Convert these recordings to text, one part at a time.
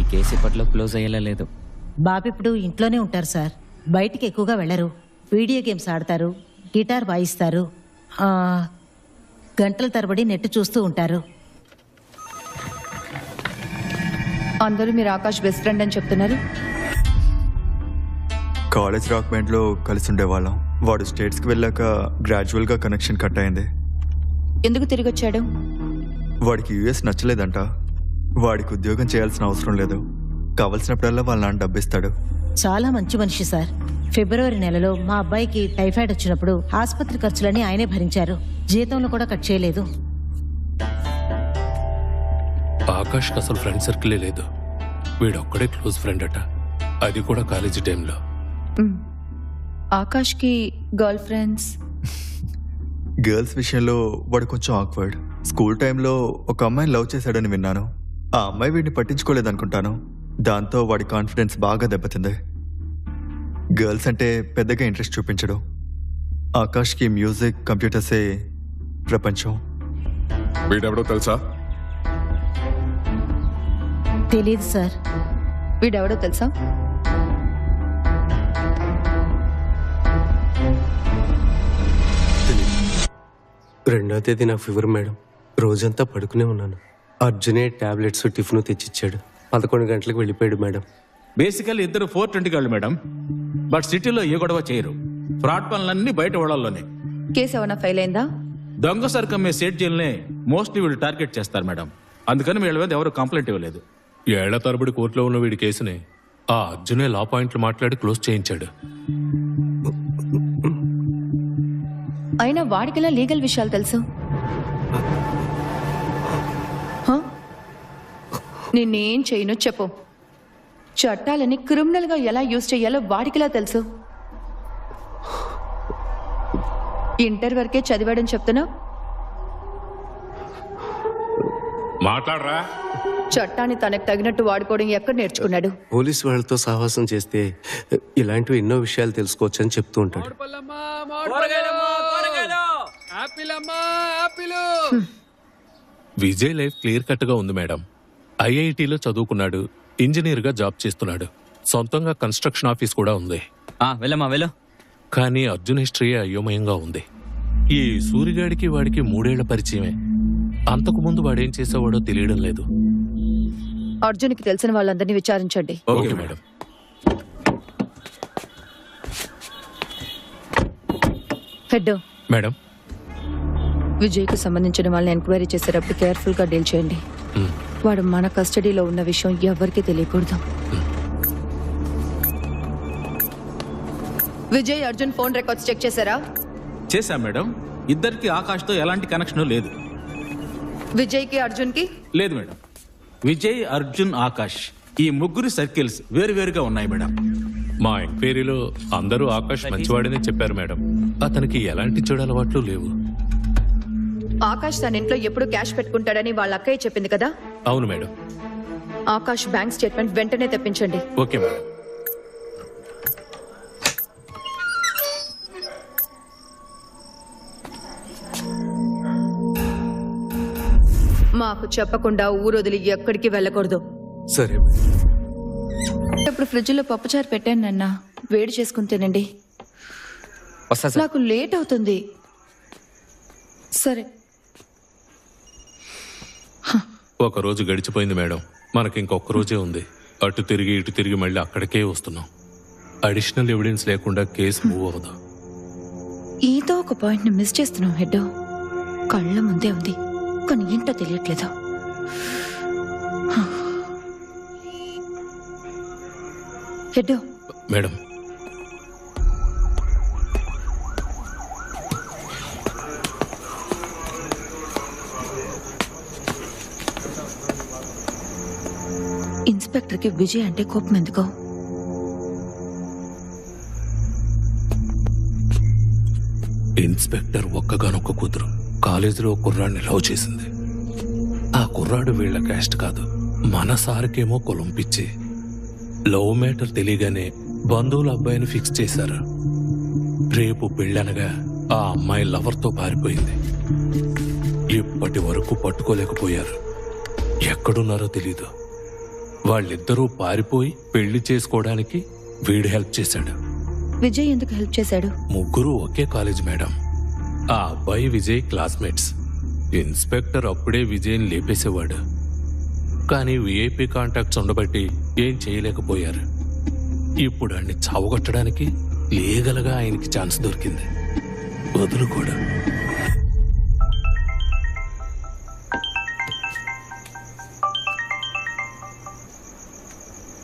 ఈ కేసు ఇప్పట్లో క్లోజ్ అయ్యేలా లేదు. బాబు ఇప్పుడు ఇంట్లోనే ఉంటారు సార్. బయటికి ఎక్కువగా వెళ్ళరు. వీడియో గేమ్స్ ఆడతారు. గిటార్ వాయిస్తారు. ఆ, గంటల తరబడి నెట్ చూస్తూ ఉంటారు. అందరూ మీరు ఆకాష్ బెస్ట్ ఫ్రెండ్ అని చెప్తున్నారు. కాలేజ్ రాక్ బ్యాండ్లో కలిసి ఉండేవాళ్ళం. వాడు స్టేట్స్కి వెళ్ళాక గ్రాడ్యువల్గా కనెక్షన్ కట్ అయింది. ఎందుకు తిరిగి వచ్చాడు వాడికి యూఎస్ నచ్చలేదంట. వాడికి ఉద్యోగం చేయాల్సిన అవసరం లేదు. కావలసినప్పుడల్లా వాళ్ళ నాన్న డబ్బిస్తాడు. చాలా మంచి మనిషి సార్. ఫిబ్రవరి నెలలో మా అబ్బాయికి టైఫాయిడ్ వచ్చినప్పుడు ఆసుపత్రి ఖర్చులని ఆయనే భరించారు. జీతంలో కూడా కట్ చేయలేదు. ఆకాష్కి అసలు ఫ్రెండ్ సర్కిలే లేదు. వీడొక్కడే క్లోజ్ ఫ్రెండ్ అట. అది కూడా కాలేజీ టైంలో. ఆకాష్కి గర్ల్ ఫ్రెండ్స్? గర్ల్స్ విషయంలో వాడు కొంచెం ఆక్వర్డ్. స్కూల్ టైంలో ఒక అమ్మాయిని లవ్ చేశాడని విన్నాను. ఆ అమ్మాయి వీడిని పట్టించుకోలేదనుకుంటాను. దాంతో వాడి కాన్ఫిడెన్స్ బాగా దెబ్బతింది. గర్ల్స్ అంటే పెద్దగా ఇంట్రెస్ట్ చూపించడు. ఆకాష్కి మ్యూజిక్ కంప్యూటర్సే ప్రపంచం. వీడెవడో తెలుసా? తెలియదు సార్. వీడెవడో తెలుసా? రెండో తేదీ నా ఫీవర్ మేడం. రోజంతా పడుకునే ఉన్నాను. అర్జునే టాబ్లెట్స్ టిఫిన్ తెచ్చిచ్చాడు. పదకొండు గంటలకు వెళ్ళిపోయాడు మేడం. బేసికల్ ఇద్దరు ఫోర్ ట్వంటీ వాళ్ళు మేడం. బట్ సిటీలో ఏ గొడవ చేయరు. ఫ్రాడ్ పనులన్నీ బయట వాళ్ళలోనే కేసు ఏమైనా ఫెయిల్ అయిందా? దొంగ సరుకు అమ్మే సేట్ జైల్నే మోస్ట్లీ వీళ్ళు టార్గెట్ చేస్తారు మేడం. అందుకని వీళ్ళ మీద ఎవరు కంప్లైంట్ ఇవ్వలేదు. ఏళ్ళ తరబడి కోర్టులో ఉన్న వీడి కేసుని ఆ అర్జునే లా పాయింట్లు మాట్లాడి క్లోజ్ చేయించాడు. అయినా వాడికెలా లీగల్ విషయాలు తెలుసు? నిన్నేం చేయను చెప్పు. చట్టాలని క్రిమినల్గా ఎలా యూజ్ చేయాలో వాడికిలా తెలుసు. ఇంటర్ వరకే చదివాడని చెప్తున్నా మాట్లాడరా. చట్టాన్ని తనకు తగినట్టు వాడుకోవడం ఎక్కడ నేర్చుకున్నాడు? పోలీస్ వాళ్ళతో సహవాసం చేస్తే ఇలాంటివి ఎన్నో విషయాలు తెలుసుకోవచ్చు అని చెప్తూ ఉంటాడు. విజయ్ లైఫ్ క్లియర్ కట్గా ఉంది మేడం. ఐఐటిలో చదువుకున్నాడు ఇంజనీర్గా జాబ్ చేస్తున్నాడు. సొంతంగా కన్స్ట్రక్షన్ ఆఫీస్ కూడా ఉంది. ఆ వెళ్ళమ్మా వెళ్ళు. కానీ అర్జున్ హిస్టరీ అయోమయంగా ఉంది. ఈ సూరిగాడికి వాడికి మూడేళ్ళ పరిచయమే. అంతకు ముందు వాడేం చేసేవాడో తెలియడం లేదు. అర్జున్కి తెలిసిన వాళ్ళందరినీ విచారించండి. Okay madam. హెడ్. మేడం. విజయ్కి సంబంధించిన వాళ్ళని ఎంక్వైరీ చేసేటప్పుడు కేర్ఫుల్గా డీల్ చేయండి. వాడు మన కస్టడీలో ఉన్న విషయం ఎవరికీ తెలియకూడదు. Vijay Arjun phone records check చేశారా? చేశాం మేడం. ఇద్దరికి ఆకాష్తో ఎలాంటి కనెక్షన్ లేదు. విజయ్కి అర్జున్కి? లేదు మేడం. విజయ్ అర్జున్ ఆకాష్ ఈ ముగ్గురు సర్కిల్స్ వేరు వేరుగా ఉన్నాయి మేడం. మా ఎంక్వైరీలో అందరూ ఆకాష్ మంచివాడని చెప్పారు మేడం. అతనికి ఎలాంటి చెడు అలవాట్లు లేవు. ఆకాష్ తన ఇంట్లో ఎప్పుడు క్యాష్ పెట్టుకుంటాడని వాళ్ళ అక్కయ్య చెప్పింది కదా? అవును మేడం. ఆకాష్ బ్యాంక్ స్టేట్మెంట్ వెంటనే తెప్పించండి. Okay madam. మాకు చెప్పకుండా ఊరొదిలి ఎక్కడికి వెళ్ళకూడదు. సరే ఇప్పుడు ఫ్రిడ్జ్లో పప్పుచారు పెట్టాను నాన్న. వేడి చేసుకుని తినండి. వస్తా సార్. నాకు లేట్ అవుతుంది. సరే. ఒక రోజు గడిచిపోయింది మేడం మనకి ఇంకొక రోజే ఉంది అటు తిరిగి ఇటు తిరిగి మళ్ళీ అక్కడికే వస్తున్నాం అడిషనల్ ఎవిడెన్స్ లేకుండా కేసు మూవ్ అవ్వదు ఏదో ఒక పాయింట్ మిస్ చేస్తున్నాం హెడ్ కళ్ళ ముందే ఉంది కానీ ఏంటో తెలియట్లేదు హెడ్ మేడం ఇన్స్పెక్టర్కి విజయ్ అంటే కోపం ఎందుకో? ఇన్స్పెక్టర్ ఒక్కగానొక్క కూతురు. కాలేజీలో కుర్రాడిని లవ్ చేసింది. ఆ కుర్రాడు వీళ్ళ క్యాస్ట్ కాదు. మన సార్కేమో కులం పిచ్చి. లవ్ మేటర్ తెలియగానే బంధువుల అబ్బాయిని ఫిక్స్ చేశారు. రేపు పెళ్ళనగా ఆ అమ్మాయి లవర్తో పారిపోయింది. ఇప్పటి వరకు పట్టుకోలేకపోయారు. ఎక్కడున్నారో తెలీదు. వాళ్ళిద్దరూ పారిపోయి పెళ్ళి చేసుకోవడానికి వీడు హెల్ప్ చేశాడు. విజయ్ ఎందుకు హెల్ప్ చేశాడు? ముగ్గురు ఒకే కాలేజ్ మేడం. ఆ అబ్బాయి విజయ్ క్లాస్మేట్స్. ఇన్స్పెక్టర్ అప్పుడే విజయ్ని లేపేసేవాడు. కానీ విఐపి కాంటాక్ట్స్ ఉండబట్టి ఏం చేయలేకపోయారు. ఇప్పుడు ఆయన్ని చావగొట్టడానికి లీగల్గా ఆయనకి ఛాన్స్ దొరికింది. వదులు కూడా.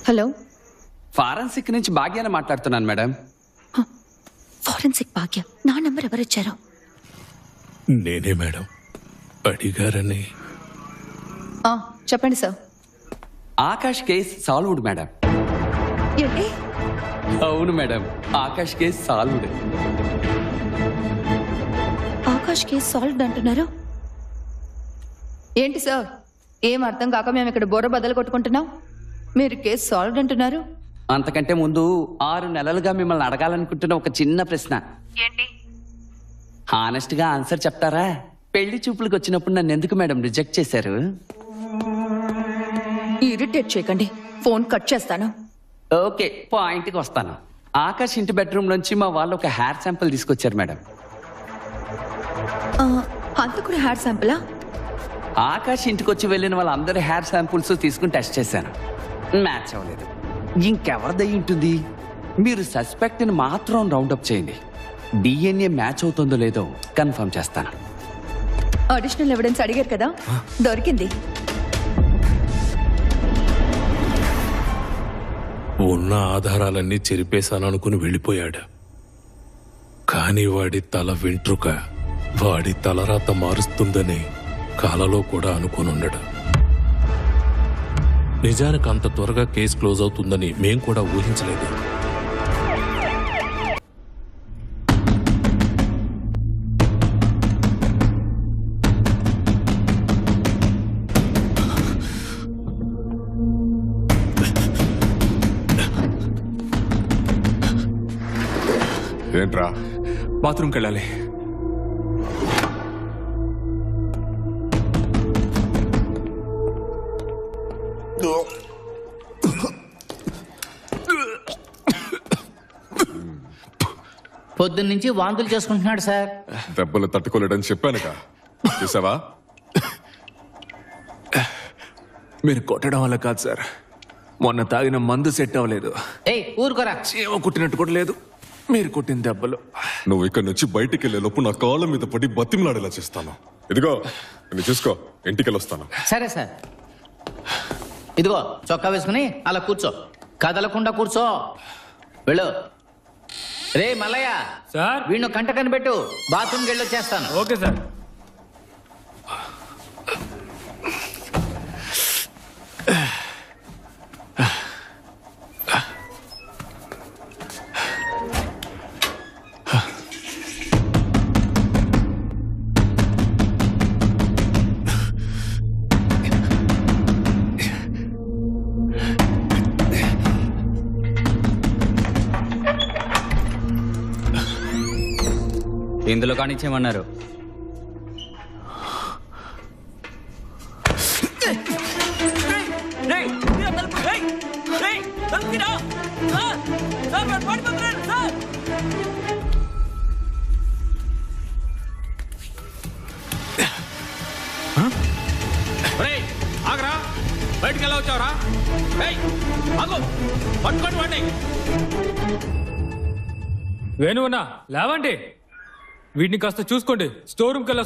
హలో. ఫారెన్సిక్ నుంచి భాగ్యాన్ని మాట్లాడుతున్నాను మేడం. ఫారెన్సిక్ భాగ్య. నా నంబర్ ఎవరిచ్చారు? నేనే మేడం. అడిగారని. ఆ, చెప్పండి sir. Akash case solved madam. ఏంటి? అవును madam. Akash case solved. Akash case solved అంటున్నారు? ఏంటి సార్? ఏం అర్థం కాక మేము ఇక్కడ బోర బద్దలు కొట్టుకుంటున్నాం? మీరు కేసు సాల్వ్డ్ అంటున్నారు? అంతకంటే ముందు ఆరు నెలలుగా మిమ్మల్ని అడగాలనుకుంటున్న ఒక చిన్న ప్రశ్న. ఏంటి? హానెస్ట్గా ఆన్సర్ చెప్తారా? పెళ్ళి చూపులకు వచ్చినప్పుడు నన్ను ఎందుకు మేడం రిజెక్ట్ చేశారు? ఇరిటేట్ చేయకండి. ఫోన్ కట్ చేస్తాను. ఓకే పాయింట్కి వస్తాను. ఆకాష్ ఇంటి బెడ్రూమ్ నుంచి మా వాళ్ళు ఒక హెయిర్ శాంపిల్ తీసుకొచ్చారు మేడం. ఆ, హంతకుడి హ్యాడ్ శాంపులా? ఆకాష్ ఇంటికి వచ్చి వెళ్ళిన వాళ్ళందరి హెయిర్ శాంపుల్స్ తీసుకుని టెస్ట్ చేశాను. మ్యాచ్ అవ్వలేదు. ఇంకెవరిదై ఉంటుంది? మీరు సస్పెక్ట్ని మాత్రం రౌండప్ చేయండి. డిఎన్ఏ మ్యాచ్ అవుతుందో లేదో కన్ఫర్మ్ చేస్తాను. అడిషనల్ ఎవిడెన్స్ అడిగారు కదా? దొరికింది. ఉన్న ఆధారాలన్నీ చెరిపేశాననుకుని వెళ్ళిపోయాడు. కాని వాడి తల వెంట్రుక వాడి తలరాత మారుస్తుందని కలలో కూడా అనుకునుండడు నిజానికి అంత త్వరగా కేసు క్లోజ్ అవుతుందని మేం కూడా ఊహించలేదు. ఏంట్రా? బాత్రూమ్కి వెళ్ళాలి. పొద్దున్నుంచి వాంతులు చేసుకుంటున్నాడు సార్. దెబ్బలు తట్టుకోలేడని చెప్పానుగా. చూసావా? మీరు కొట్టడం వల్ల కాదు సార్. మొన్న తాగిన మందు సెట్ అవ్వలేదు. ఏయ్ ఊరుకోరా. చీమ కుట్టినట్టు కూడా లేదు. మీరు కొట్టిన దెబ్బలు. నువ్వు ఇక్కడి నుంచి బయటికి వెళ్ళే లోపు నా కాళ్ళ మీద పడి బతిమలాడేలా చేస్తాను. ఇదిగో నేను చూసుకో ఇంటికి వెళ్ళొస్తాను సరే సార్. ఇదిగో చొక్కా వేసుకుని అలా కూర్చో. కదలకుండా కూర్చో. వెళ్ళు. రే మల్లయ్య సార్? వీణు కంట కనిపెట్టు. బాత్రూమ్కి వెళ్ళి వచ్చేస్తాను. Okay sir. ఇందులో కానిచ్చేయమన్నారు. ఒరేయ్, ఆగరా. బయటికి ఎలా వచ్చావరా పట్టుకోండి వాడిని. వేణువన్నా లేవండి. వీటిని కాస్త చూసుకోండి. స్టోర్ రూమ్కి వెళ్ళ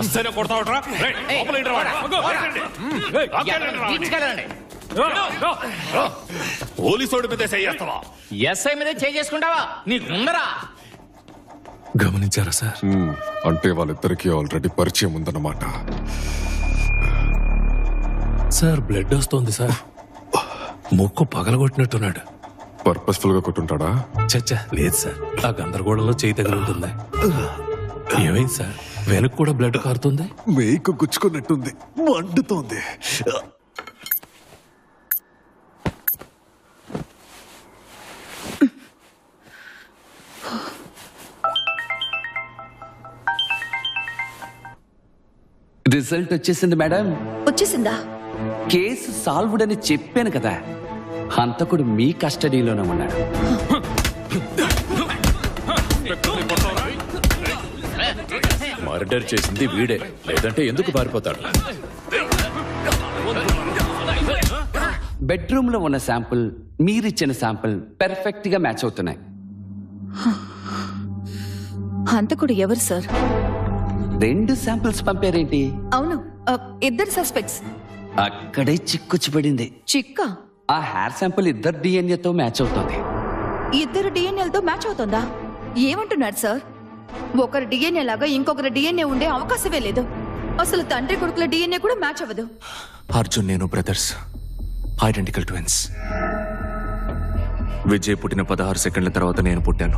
ఎంతైనా కొడతావుట్రా. పోలీసోడి మీద చేస్తావా? ఎస్ఐ మీదే చేసుకుంటావా? నీకు ముందరా. గమనించారా సార్. అంటే వాళ్ళిద్దరికీ ఆల్రెడీ పరిచయం ఉందన్నమాట. సార్ బ్లడ్ వస్తోంది సార్. ముక్కు పగలగొట్టినట్టున్నాడు. పర్పస్ఫుల్గా కొట్టుంటాడా? చచ్చా లేదు సార్. ఆ గందరగోళంలో చేయి తగులుంటుంది ఏమైంది సార్? వెనక్కి కూడా బ్లడ్ కారుతుంది? మేకు గుచ్చుకున్నట్టుంది. మండుతోంది. రిజల్ట్ వచ్చేసింది మేడం వచ్చేసిందా? కేసు సాల్వ్డ్ అని చెప్పాను కదా. హంతకుడు మీ కస్టడీలోనే ఉన్నాడు. మర్డర్ చేసింది వీడే. లేదంటే ఎందుకు పారిపోతాడు? బెడ్రూమ్లో ఉన్న శాంపుల్ మీరిచ్చిన శాంపుల్ పెర్ఫెక్ట్గా మ్యాచ్ అవుతున్నాయి. హంతకుడు ఎవరు సార్? రెండు శాంపిల్స్ పంపారేంటి? అవును ఇద్దరు సస్పెక్ట్స్. అక్కడే చిక్కుచ్చి పడింది చిక్క? ఆ హెయిర్ శాంపుల్ ఇద్దరు డిఎన్ఏతో మ్యాచ్ అవుతుంది. ఇద్దరు డిఎన్ఏలతో మ్యాచ్ అవుతుందా? ఏమంటున్నారు సార్ ఒకరి డిఎన్ఏ లాగా ఇంకొకరి డిఎన్ఏ ఉండే అవకాశమే లేదు. అసలు తండ్రి కొడుకుల డిఎన్ఏ కూడా మ్యాచ్ అవ్వదు. అర్జున్ నేను బ్రదర్స్ ఐడెంటికల్ ట్విన్స్ విజయ్ పుట్టిన పదహారు సెకండ్ల తర్వాత నేను పుట్టాను.